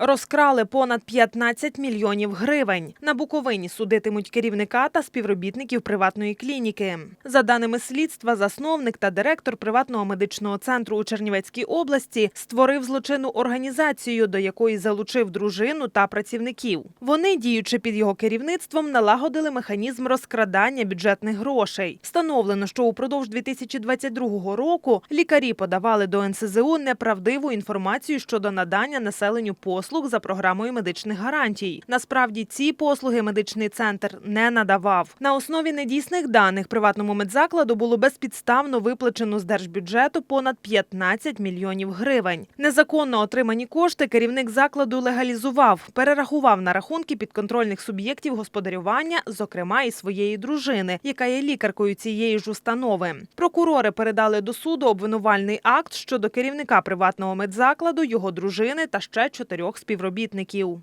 Розкрали понад 15 мільйонів гривень. На Буковині судитимуть керівника та співробітників приватної клініки. За даними слідства, засновник та директор приватного медичного центру у Чернівецькій області створив злочинну організацію, до якої залучив дружину та працівників. Вони, діючи під його керівництвом, налагодили механізм розкрадання бюджетних грошей. Встановлено, що упродовж 2022 року лікарі подавали до НСЗУ неправдиву інформацію щодо надання населенню послуг за програмою медичних гарантій. Насправді ці послуги медичний центр не надавав. На основі недійсних даних приватному медзакладу було безпідставно виплачено з держбюджету понад 15 мільйонів гривень. Незаконно отримані кошти керівник закладу легалізував, перерахував на рахунки підконтрольних суб'єктів господарювання, зокрема і своєї дружини, яка є лікаркою цієї ж установи. Прокурори передали до суду обвинувальний акт щодо керівника приватного медзакладу, його дружини та ще чотирьох співробітників.